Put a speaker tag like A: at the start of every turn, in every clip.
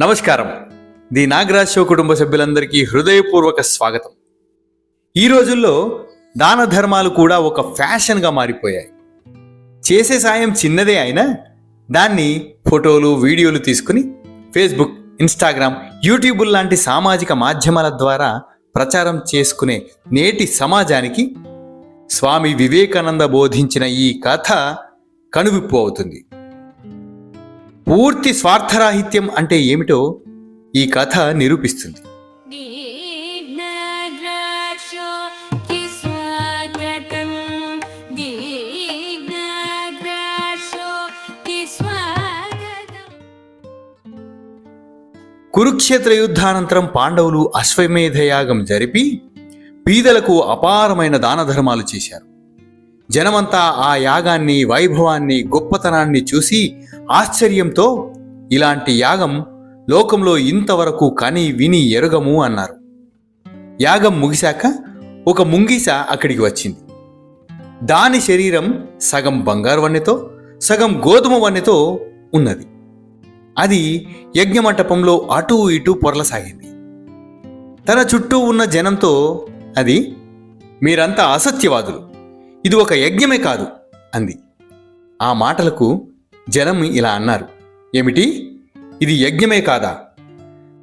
A: నమస్కారం. The Nagaraj show కుటుంబ సభ్యులందరికీ హృదయపూర్వక స్వాగతం. ఈ రోజుల్లో దాన ధర్మాలు కూడా ఒక ఫ్యాషన్గా మారిపోయాయి. చేసే సాయం చిన్నదే అయినా దాన్ని ఫోటోలు వీడియోలు తీసుకుని ఫేస్బుక్ ఇన్స్టాగ్రామ్ యూట్యూబ్ లాంటి సామాజిక మాధ్యమాల ద్వారా ప్రచారం చేసుకునే నేటి సమాజానికి స్వామి వివేకానంద బోధించిన ఈ కథ కనువిప్పు అవుతుంది. పూర్తి స్వార్థరాహిత్యం అంటే ఏమిటో ఈ కథ నిరూపిస్తుంది. కురుక్షేత్ర యుద్ధానంతరం పాండవులు అశ్వమేధయాగం జరిపి పీదలకు అపారమైన దాన ధర్మాలు చేశారు. జనమంతా ఆ యాగాన్ని వైభవాన్ని గొప్పతనాన్ని చూసి ఆశ్చర్యంతో ఇలాంటి యాగం లోకంలో ఇంతవరకు కని విని ఎరగము అన్నారు. యాగం ముగిశాక ఒక ముంగీస అక్కడికి వచ్చింది. దాని శరీరం సగం బంగారు వన్నెతో సగం గోధుమ వన్నెతో ఉన్నది. అది యజ్ఞమంటపంలో అటూ ఇటూ పొరలసాగింది. తన చుట్టూ ఉన్న జనంతో అది మీరంతా అసత్యవాదులు. ఇది ఒక యజ్ఞమే కాదు అంది. ఆ మాటలకు జనం ఇలా అన్నారు. ఏమిటి? ఇది యజ్ఞమే కాదా?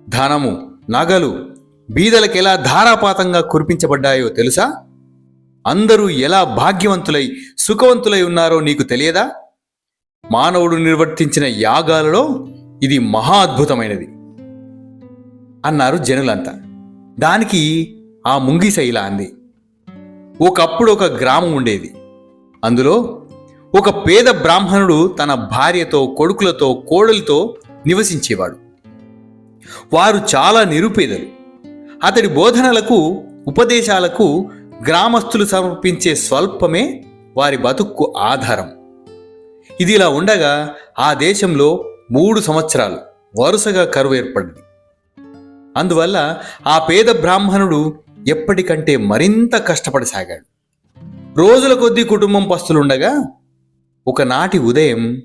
A: ధనము నగలు బీదలకు ఎలా ధారాపాతంగా కురిపించబడ్డాయో తెలుసా? అందరూ ఎలా భాగ్యవంతులై సుఖవంతులై ఉన్నారో నీకు తెలియదా? మానవుడు నిర్వర్తించిన యాగాలలో ఇది మహా అద్భుతమైనది అన్నారు జనులంతా. దానికి ఆ ముంగిస ఇలా అంది. ఒకప్పుడు ఒక గ్రామం ఉండేది. అందులో ఒక పేద బ్రాహ్మణుడు తన భార్యతో కొడుకులతో కోడలతో నివసించేవాడు. వారు చాలా నిరుపేదలు. అతడి బోధనలకు ఉపదేశాలకు గ్రామస్తులు సమర్పించే స్వల్పమే వారి బతుక్కు ఆధారం. ఇది ఇలా ఉండగా ఆ దేశంలో మూడు సంవత్సరాలు వరుసగా కరువు ఏర్పడింది. అందువల్ల ఆ పేద బ్రాహ్మణుడు ఎప్పటికంటే మరింత కష్టపడసాగాడు. రోజుల కొద్దీ కుటుంబం పస్తులుండగా ఒకనాటి ఉదయం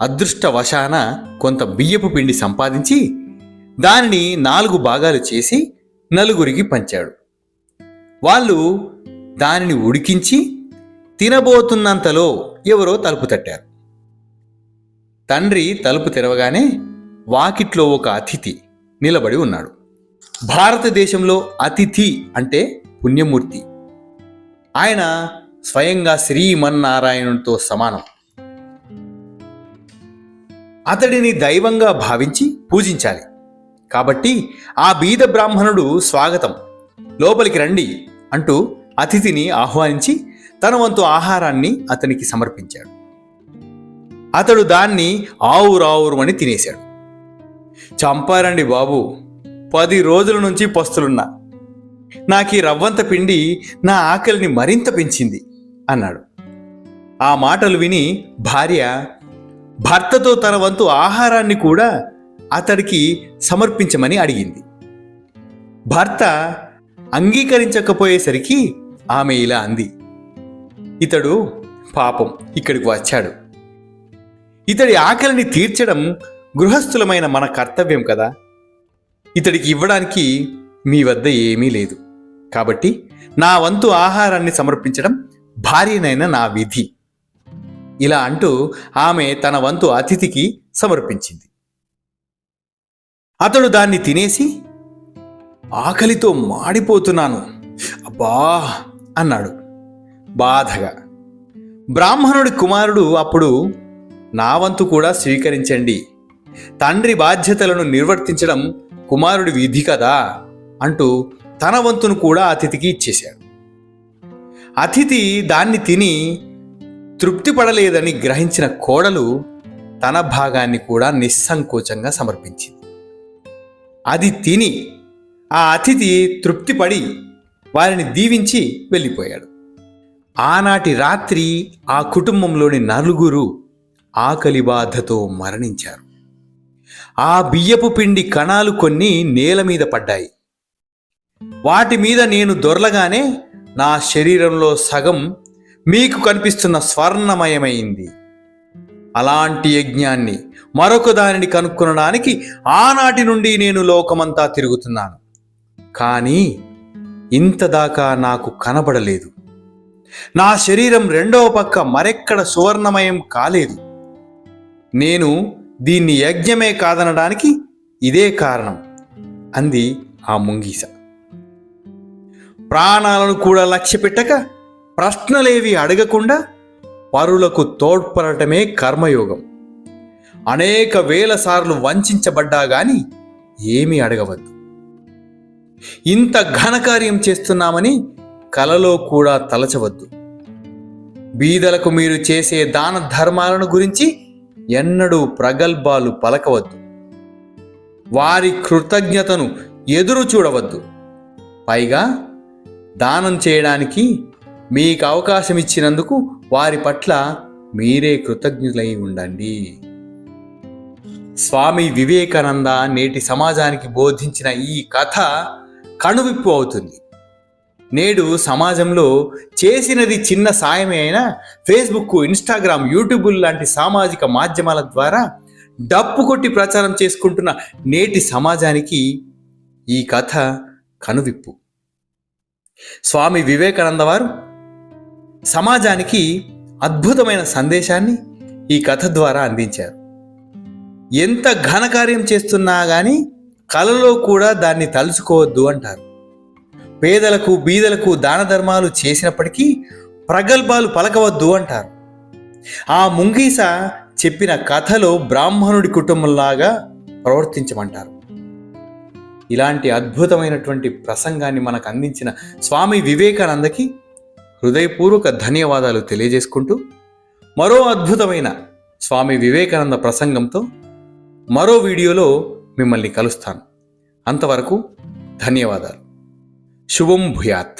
A: అదృష్టవశాన కొంత బియ్యపు పిండి సంపాదించి దానిని నాలుగు భాగాలు చేసి నలుగురికి పంచాడు. వాళ్ళు దానిని ఉడికించి తినబోతున్నంతలో ఎవరో తలుపు తట్టారు. తండ్రి తలుపు తెరవగానే వాకిట్లో ఒక అతిథి నిలబడి ఉన్నాడు. భారతదేశంలో అతిథి అంటే పుణ్యమూర్తి. ఆయన స్వయంగా శ్రీమన్నారాయణునితో సమానం. అతడిని దైవంగా భావించి పూజించాలి. కాబట్టి ఆ బీద బ్రాహ్మణుడు స్వాగతం. లోపలికి రండి అంటూ అతిథిని ఆహ్వానించి తన వంతు ఆహారాన్ని అతనికి సమర్పించాడు. అతడు దాన్ని ఆవురావురుమని తినేశాడు. చంపారండి బాబు పది రోజుల నుంచి పస్తులున్నా. నాకు ఈ రవ్వంత పిండి నా ఆకలిని మరింత పెంచింది. అన్నాడు. ఆ మాటలు విని భార్య భర్తతో తన వంతు ఆహారాన్ని కూడా అతడికి సమర్పించమని అడిగింది. భర్త అంగీకరించకపోయేసరికి ఆమె ఇలా అంది. ఇతడు పాపం ఇక్కడికి వచ్చాడు. ఇతడి ఆకలిని తీర్చడం గృహస్థులమైన మన కర్తవ్యం కదా. ఇతడికి ఇవ్వడానికి మీ వద్ద ఏమీ లేదు. కాబట్టి నా వంతు ఆహారాన్ని సమర్పించడం భార్యనైన నా విధి. ఇలా అంటూ ఆమె తన వంతు అతిథికి సమర్పించింది. అతడు దాన్ని తినేసి ఆకలితో మాడిపోతున్నాను. అబ్బా! అన్నాడు. బాధగా. బ్రాహ్మణుడి కుమారుడు అప్పుడు నా వంతు కూడా స్వీకరించండి. తండ్రి బాధ్యతలను నిర్వర్తించడం కుమారుడి విధి కదా అంటూ తన వంతును కూడా అతిథికి ఇచ్చేశాడు. అతిథి దాన్ని తిని తృప్తి పడలేదని గ్రహించిన కోడలు తన భాగాన్ని కూడా నిస్సంకోచంగా సమర్పించింది. అది తిని ఆ అతిథి తృప్తిపడి వారిని దీవించి వెళ్ళిపోయాడు. ఆనాటి రాత్రి ఆ కుటుంబంలోని నలుగురు ఆకలి బాధతో మరణించారు. ఆ బియ్యపు పిండి కణాలు కొన్ని నేల మీద పడ్డాయి. వాటి మీద నేను దొరలగానే నా శరీరంలో సగం మీకు కనిపిస్తున్న స్వర్ణమయమైంది. అలాంటి యజ్ఞాన్ని మరొక దానిని కనుక్కొనడానికి ఆనాటి నుండి నేను లోకమంతా తిరుగుతున్నాను. కానీ ఇంతదాకా నాకు కనబడలేదు. నా శరీరం రెండవ పక్క మరెక్కడ సువర్ణమయం కాలేదు. నేను దీన్ని యజ్ఞమే కాదనడానికి ఇదే కారణం అంది ఆ ముంగీస. ప్రాణాలను కూడా లక్ష్య పెట్టక ప్రశ్నలేవి అడగకుండా పరులకు తోడ్పడటమే కర్మయోగం. అనేక వేల సార్లు వంచబడ్డా గాని ఏమీ అడగవద్దు. ఇంత ఘనకార్యం చేస్తున్నామని కలలో కూడా తలచవద్దు. బీదలకు మీరు చేసే దాన ధర్మాలను గురించి ఎన్నడూ ప్రగల్భాలు పలకవద్దు. వారి కృతజ్ఞతను ఎదురు చూడవద్దు. పైగా దానం చేయడానికి మీకు అవకాశం ఇచ్చినందుకు వారి పట్ల మీరే కృతజ్ఞులై ఉండండి. స్వామి వివేకానంద నేటి సమాజానికి బోధించిన ఈ కథ కనువిప్పు అవుతుంది. నేడు సమాజంలో చేసినది చిన్న సాయమే అయినా ఫేస్బుక్ ఇన్స్టాగ్రామ్ యూట్యూబ్ లాంటి సామాజిక మాధ్యమాల ద్వారా డప్పు కొట్టి ప్రచారం చేసుకుంటున్న నేటి సమాజానికి ఈ కథ కనువిప్పు. స్వామి వివేకానంద వారు సమాజానికి అద్భుతమైన సందేశాన్ని ఈ కథ ద్వారా అందించారు. ఎంత ఘనకార్యం చేస్తున్నా కానీ కలలో కూడా దాన్ని తలుచుకోవద్దు అంటారు. పేదలకు బీదలకు దాన ధర్మాలు చేసినప్పటికీ ప్రగల్భాలు పలకవద్దు అంటారు. ఆ ముంగీస చెప్పిన కథలో బ్రాహ్మణుడి కుటుంబంలాగా ప్రవర్తించమంటారు. ఇలాంటి అద్భుతమైనటువంటి ప్రసంగాన్ని మనకు అందించిన స్వామి వివేకానందకి హృదయపూర్వక ధన్యవాదాలు తెలియజేసుకుంటూ మరో అద్భుతమైన స్వామి వివేకానంద ప్రసంగంతో మరో వీడియోలో మిమ్మల్ని కలుస్తాను. అంతవరకు ధన్యవాదాలు. శుభం భూయాత్.